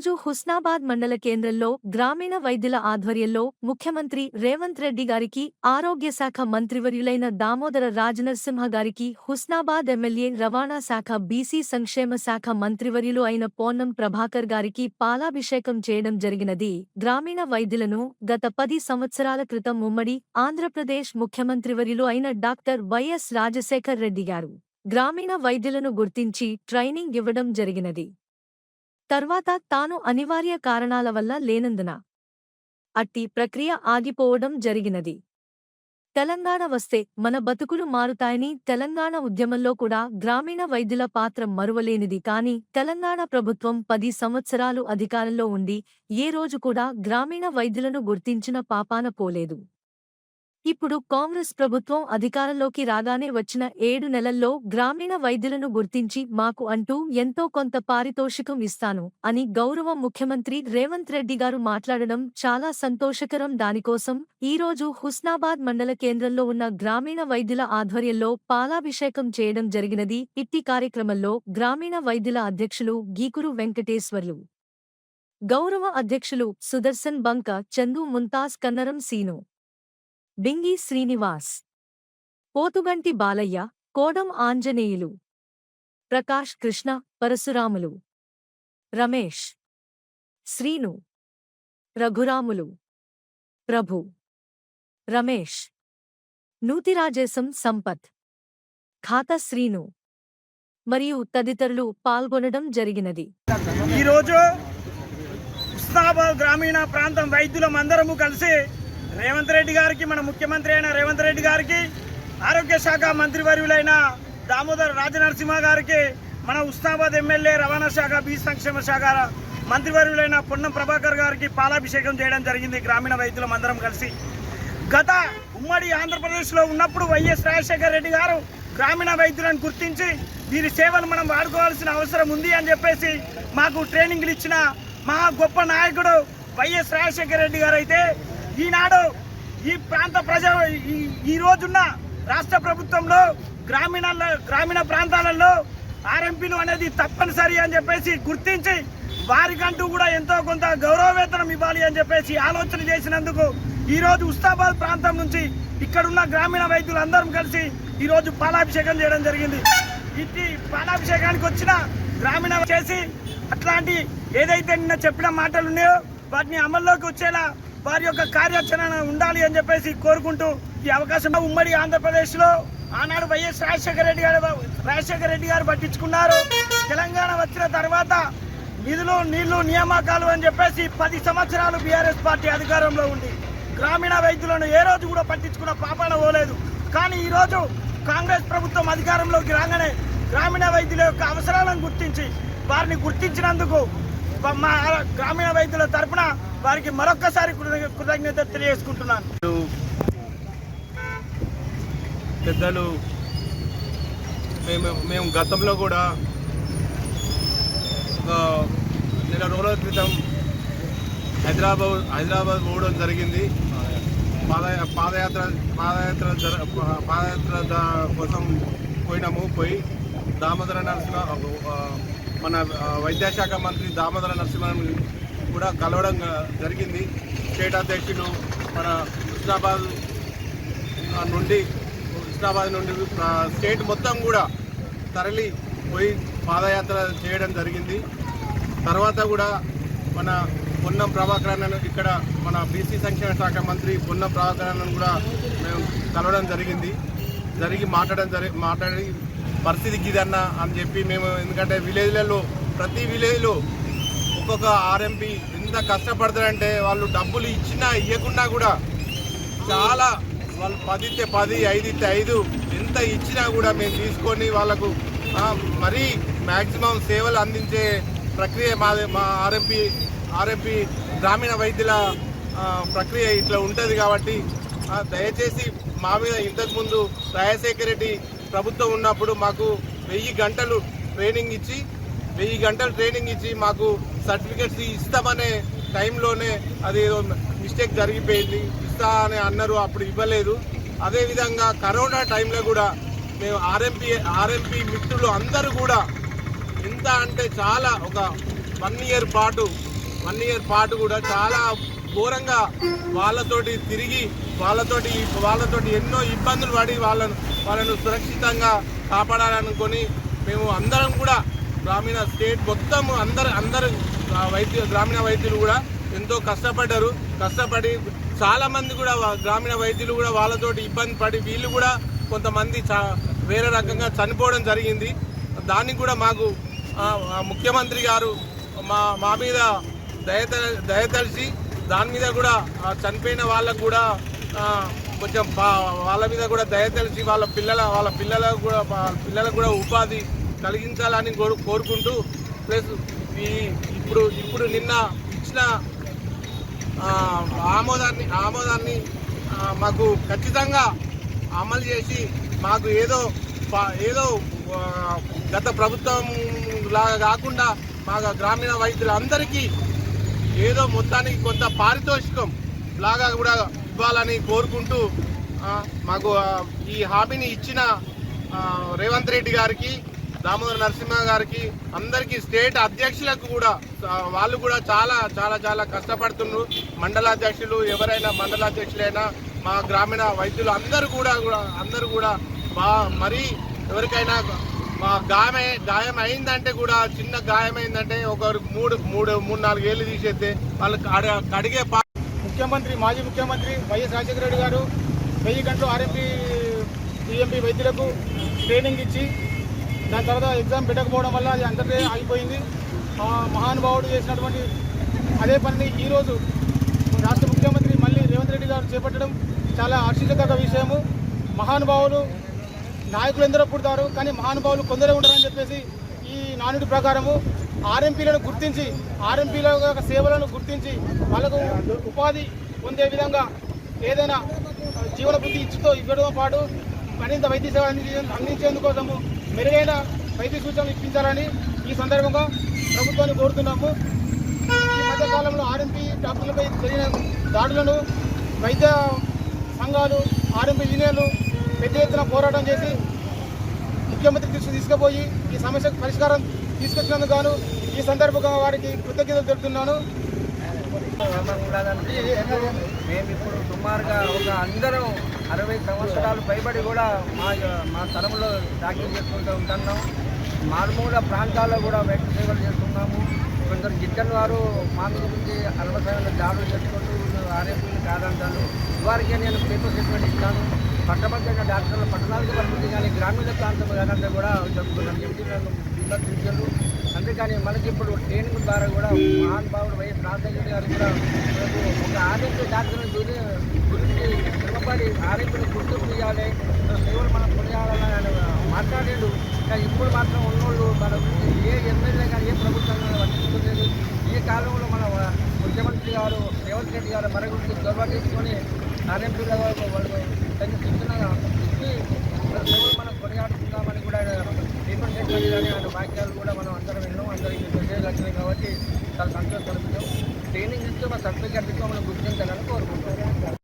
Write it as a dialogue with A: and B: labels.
A: ఈరోజు హుస్నాబాద్ మండల కేంద్రంలో గ్రామీణ వైద్యుల ఆధ్వర్యంలో ముఖ్యమంత్రి రేవంత్ రెడ్డి గారికి ఆరోగ్య శాఖ మంత్రివర్యులైన దామోదర రాజనరసింహ గారికి హుస్నాబాద్ ఎమ్మెల్యే రవాణా శాఖ బీసీ సంక్షేమ శాఖ మంత్రివర్యులు అయిన పోన్నం ప్రభాకర్ గారికి పాలాభిషేకం చేయడం జరిగినది. గ్రామీణ వైద్యులను గత పది సంవత్సరాల క్రితం ఉమ్మడి ఆంధ్రప్రదేశ్ ముఖ్యమంత్రివర్యులు అయిన డాక్టర్ వైఎస్ రాజశేఖర్ రెడ్డి గారు. గ్రామీణ వైద్యులను గుర్తించి ట్రైనింగ్ ఇవ్వడం జరిగినది. తర్వాత తాను అనివార్య కారణాల వల్ల లేనందున అట్టి ప్రక్రియ ఆగిపోవడం జరిగినది. తెలంగాణ వస్తే మన బతుకులు మారుతాయని తెలంగాణ ఉద్యమంలో కూడా గ్రామీణ వైద్యుల పాత్ర మరువలేనిది కాని తెలంగాణ ప్రభుత్వం పది సంవత్సరాలు అధికారంలో ఉండి ఏ రోజు కూడా గ్రామీణ వైద్యులను గుర్తించిన పాపాన పోలేదు. ఇప్పుడు కాంగ్రెస్ ప్రభుత్వం అధికారంలోకి రాగానే వచ్చిన ఏడు నెలల్లో గ్రామీణ వైద్యులను గుర్తించి మాకు అంటూ ఎంతో కొంత పారితోషికం ఇస్తాను అని గౌరవ ముఖ్యమంత్రి రేవంత్ రెడ్డి గారు మాట్లాడడం చాలా సంతోషకరం. దానికోసం ఈరోజు హుస్నాబాద్ మండల కేంద్రంలో ఉన్న గ్రామీణ వైద్యుల ఆధ్వర్యంలో పాలాభిషేకం చేయడం జరిగినది. ఇట్టి కార్యక్రమంలో గ్రామీణ వైద్యుల అధ్యక్షులు గీకురు వెంకటేశ్వర్లు గౌరవ అధ్యక్షులు సుదర్శన్ బంక చందు ముంతాజ్ కన్నరం సీను బింగి శ్రీనివాస్. పోతుగంటి బాలయ్య కోడం ఆంజనేయులు. ప్రకాష్ కృష్ణ పరశురాములు. రమేష్. శ్రీను. రఘురాములు. ప్రభు. రమేష్. నూతిరాజేశం సంపత్. ఖాతా శ్రీను. మరియు తదితరులు పాల్గొనడం జరిగినది.
B: ఈరోజు ఉస్నాబాద్ గ్రామీణ ప్రాంతం వైద్యులం అందరము కలిసి రేవంత్ రెడ్డి గారికి మన ముఖ్యమంత్రి అయిన రేవంత్ రెడ్డి గారికి ఆరోగ్య శాఖ మంత్రివర్యులైన దామోదర్ రాజనరసింహ గారికి మన ఉస్తాబాద్ ఎమ్మెల్యే రవాణా శాఖ బీ సంక్షేమ శాఖ మంత్రివర్యులైన పొన్నం ప్రభాకర్ గారికి పాలాభిషేకం చేయడం జరిగింది. గ్రామీణ వైద్యులం అందరం కలిసి. గత ఉమ్మడి ఆంధ్రప్రదేశ్లో ఉన్నప్పుడు వైఎస్ రాజశేఖర రెడ్డి గారు గ్రామీణ వైద్యులను గుర్తించి వీరి సేవలు మనం వాడుకోవాల్సిన అవసరం ఉంది అని చెప్పేసి మాకు ట్రైనింగ్లు ఇచ్చిన మహా గొప్ప నాయకుడు వైఎస్ రాజశేఖర రెడ్డి గారు అయితే ఈనాడు ఈ ప్రాంత ప్రజ ఈ- ఈ రోజున్న రాష్ట్ర ప్రభుత్వంలో గ్రామీణ గ్రామీణ ప్రాంతాలలో ఆర్ఎంపీలు అనేది తప్పనిసరి అని చెప్పేసి గుర్తించి వారికంటూ కూడా ఎంతో కొంత గౌరవ వేతనం ఇవ్వాలి అని చెప్పేసి ఆలోచన చేసినందుకు ఈరోజు ఉస్తాబాద్ ప్రాంతం నుంచి ఇక్కడున్న గ్రామీణ వైద్యులు అందరం కలిసి ఈరోజు పాలాభిషేకం చేయడం జరిగింది. ఇది పాలాభిషేకానికి వచ్చిన గ్రామీణ చేసి అట్లాంటి ఏదైతే నిన్న చెప్పిన మాటలు ఉన్నాయో వాటిని అమల్లోకి వచ్చేలా వారి యొక్క కార్యాచరణ ఉండాలి అని చెప్పేసి కోరుకుంటూ ఈ అవకాశం ఉమ్మడి ఆంధ్రప్రదేశ్లో ఆనాడు వైఎస్ రాజశేఖర రెడ్డి గారు రాజశేఖర రెడ్డి గారు పట్టించుకున్నారు. తెలంగాణ వచ్చిన తర్వాత నిధులు నీళ్ళు నియామకాలు అని చెప్పేసి పది సంవత్సరాలు బీఆర్ఎస్ పార్టీ అధికారంలో ఉంది. గ్రామీణ వైద్యులను ఏ రోజు కూడా పట్టించుకున్న పాపాన పోలేదు. కానీ ఈ రోజు కాంగ్రెస్ ప్రభుత్వం అధికారంలోకి రాగానే గ్రామీణ వైద్యుల యొక్క అవసరాలను గుర్తించి వారిని గుర్తించినందుకు మా గ్రామీణ వైద్యుల తరపున వారికి మరొక్కసారి కృతజ్ఞత తెలియజేసుకుంటున్నాను.
C: పెద్దలు మేము మేము గతంలో కూడా నెల రోజుల క్రితం హైదరాబాద్ హైదరాబాద్ పోవడం జరిగింది. పాద పాదయాత్ర పాదయాత్ర పాదయాత్ర కోసం పోయినాము పోయి దామోదర నరసింహ మన వైద్యశాఖ మంత్రి దామోదర నరసింహన్ కూడా కలవడం జరిగింది. స్టేట్ అధ్యక్షులు మన హుస్నాబాద్ నుండి హుస్నాబాద్ నుండి స్టేట్ మొత్తం కూడా తరలి పోయి పాదయాత్ర చేయడం జరిగింది. తర్వాత కూడా మన పొన్నం ప్రభాకర్ ఇక్కడ మన బీసీ సంక్షేమ శాఖ మంత్రి పొన్నం ప్రభాకర్ కూడా మేము కలవడం జరిగింది. జరిగి మాట్లాడడం జరి మాట్లాడి పరిస్థితి గిదన్న అని చెప్పి మేము ఎందుకంటే విలేజ్లలో ప్రతి విలేజ్లో ఒక్కొక్క ఆర్ఎంపీ ఎంత కష్టపడతారంటే వాళ్ళు డబ్బులు ఇచ్చినా ఇవ్వకుండా కూడా చాలా వాళ్ళు పది ఇస్తే పది ఐదు ఇస్తే ఐదు ఎంత ఇచ్చినా కూడా మేము తీసుకొని వాళ్ళకు మరీ మ్యాక్సిమం సేవలు అందించే ప్రక్రియ మా మా ఆర్ఎంపీ ఆర్ఎంపీ గ్రామీణ వైద్యుల ప్రక్రియ ఇట్లా ఉంటుంది కాబట్టి దయచేసి మా మీద ఇంతకుముందు రాజశేఖర రెడ్డి ప్రభుత్వం ఉన్నప్పుడు మాకు వెయ్యి గంటలు ట్రైనింగ్ ఇచ్చి వెయ్యి గంటలు ట్రైనింగ్ ఇచ్చి మాకు సర్టిఫికెట్స్ ఇస్తామనే టైంలోనే అది ఏదో మిస్టేక్ జరిగిపోయింది. ఇస్తా అని అన్నారు అప్పుడు ఇవ్వలేదు. అదేవిధంగా కరోనా టైంలో కూడా మేము ఆర్ఎంపీ ఆర్ఎంపీ మిత్రులు అందరూ కూడా ఎంత అంటే చాలా ఒక వన్ ఇయర్ పాటు వన్ ఇయర్ పాటు కూడా చాలా ఘోరంగా వాళ్ళతోటి తిరిగి వాళ్ళతోటి వాళ్ళతోటి ఎన్నో ఇబ్బందులు పడి వాళ్ళను వాళ్ళను సురక్షితంగా కాపాడాలనుకొని మేము అందరం కూడా గ్రామీణ స్టేట్ మొత్తం అందరు అందరు వైద్యులు గ్రామీణ వైద్యులు కూడా ఎంతో కష్టపడ్డారు. కష్టపడి చాలామంది కూడా గ్రామీణ వైద్యులు కూడా వాళ్ళతోటి ఇబ్బంది పడి వీళ్ళు కూడా కొంతమంది వేరే రకంగా చనిపోవడం జరిగింది. దానికి కూడా మాకు ముఖ్యమంత్రి గారు మా మా మీద దయత దయతలిచి దాని మీద కూడా చనిపోయిన వాళ్ళకు కూడా కొంచెం వాళ్ళ మీద కూడా దయతలిచి వాళ్ళ పిల్లల వాళ్ళ పిల్లలకు కూడా వాళ్ళ పిల్లలకు కూడా ఉపాధి కలిగించాలని కోరు కోరుకుంటూ ప్లస్ ఈ ఇప్పుడు ఇప్పుడు నిన్న ఇచ్చిన ఆమోదాన్ని ఆమోదాన్ని మాకు ఖచ్చితంగా అమలు చేసి మాకు ఏదో ఏదో గత ప్రభుత్వం లాగా కాకుండా మా గ్రామీణ వైద్యులందరికీ ఏదో మొత్తానికి కొంత పారితోషికం లాగా కూడా ఇవ్వాలని కోరుకుంటూ మాకు ఈ హామీని ఇచ్చిన రేవంత్ రెడ్డి గారికి దామోదర నరసింహ గారికి అందరికీ స్టేట్ అధ్యక్షులకు కూడా వాళ్ళు కూడా చాలా చాలా చాలా కష్టపడుతున్నారు. మండలాధ్యక్షులు ఎవరైనా మండలాధ్యక్షులైనా మా గ్రామీణ వైద్యులు అందరూ కూడా కూడా అందరూ కూడా బా మరీ ఎవరికైనా మా గాయమై గాయం అయిందంటే కూడా చిన్న గాయమైందంటే ఒకరు మూడు మూడు మూడు నాలుగు ఏళ్ళు తీసేస్తే వాళ్ళకి అడ- కడిగే
D: ముఖ్యమంత్రి మాజీ ముఖ్యమంత్రి వైఎస్ రాజశేఖర రెడ్డి గారు వెయ్యి గంటలు ఆర్ఎంపీ టీఎంపీ వైద్యులకు ట్రైనింగ్ ఇచ్చి దాని తర్వాత ఎగ్జామ్ పెట్టకపోవడం వల్ల అది అంతటే ఆగిపోయింది. మహానుభావుడు చేసినటువంటి అదే పనిని ఈరోజు రాష్ట్ర ముఖ్యమంత్రి మళ్ళీ రేవంత్ రెడ్డి గారు చేపట్టడం చాలా హర్షించదగ్గ విషయము. మహానుభావులు నాయకులు ఎందరో పుడతారు కానీ మహానుభావులు కొందరే ఉండరని చెప్పేసి ఈ నానుడి ప్రకారము ఆర్ఎంపీలను గుర్తించి ఆర్ఎంపీల యొక్క సేవలను గుర్తించి వాళ్ళకు ఉపాధి పొందే విధంగా ఏదైనా జీవన బుద్ధి ఇచ్చుతో ఇవ్వడంతో పాటు మరింత వైద్య సేవ అందించేందుకోసము మెరుగైన వైద్య సూచనలు ఇప్పించాలని ఈ సందర్భంగా ప్రభుత్వాన్ని కోరుతున్నాము. ఈ మధ్యకాలంలో ఆర్ఎంపీ డాక్టర్లపై జరిగిన దాడులను వైద్య సంఘాలు ఆర్ఎంపీ యూనియన్లు పెద్ద ఎత్తున పోరాటం చేసి ముఖ్యమంత్రి దృష్టి తీసుకుపోయి ఈ సమస్యకు పరిష్కారం తీసుకొచ్చినందుకు గాను ఈ సందర్భంగా వారికి కృతజ్ఞతలు తెలుపుతున్నాను.
E: మేము ఇప్పుడు సుమారుగా ఒక అందరం అరవై సంవత్సరాలు పైబడి కూడా మా మా తరంలో డాక్టర్ చేసుకుంటూ ఉంటున్నాం. మారుమూల ప్రాంతాల్లో కూడా వైద్య సేవలు చేస్తున్నాము. కొందరు గిట్టని వారు మా మీద నుంచి అనవసరమైన దాడులు చేసుకుంటూ ఆరోగ్యం కాదంటారు వారికి నేను పేపర్ స్టేట్మెంట్ ఇస్తాను. పట్టభద్రైన డాక్టర్లు పట్టణాలకు పరిస్థితి కానీ గ్రామీణ ప్రాంతం కాదంటే కూడా చెప్తున్నాను. ఎంపీ విమర్శించారు అందుకని మనకి ఇప్పుడు ట్రైనింగ్ ద్వారా కూడా మహానుభావుడు వైఎస్ రాజశేఖర గారు కూడా ఒక ఆరోగ్య డాక్టర్ గురి గురించి శ్రమపడి ఆరోగ్యం గుర్తింపు చేయాలి సేవలు మనం కొనియాలని ఆయన మాట్లాడాడు. కానీ ఇప్పుడు మాత్రం ఉన్నోళ్ళు మన ఏ ఎమ్మెల్యే కానీ ఏ ప్రభుత్వం కానీ వర్తించలేదు ఈ కాలంలో మన ముఖ్యమంత్రి గారు రేవంత్ రెడ్డి గారు మన గురించి చొరవ తీసుకొని ఆర్ఎంపీల గారు వాళ్ళు తగిన శిక్షణ ఇచ్చి మనం కొనియాడుకుందామని కూడా పేపర్ కానీ ఆయన వాక్యాలు కూడా మనం అందరం విన్నాం అందరికి మెసేజ్ వచ్చినాయి కాబట్టి చాలా సంతోషపడుతున్నాం. ట్రైనింగ్ ఇస్తూ మన సర్టిఫికేట్ ఇస్తూ మనం గుర్తించాలని కోరుకుంటున్నాం.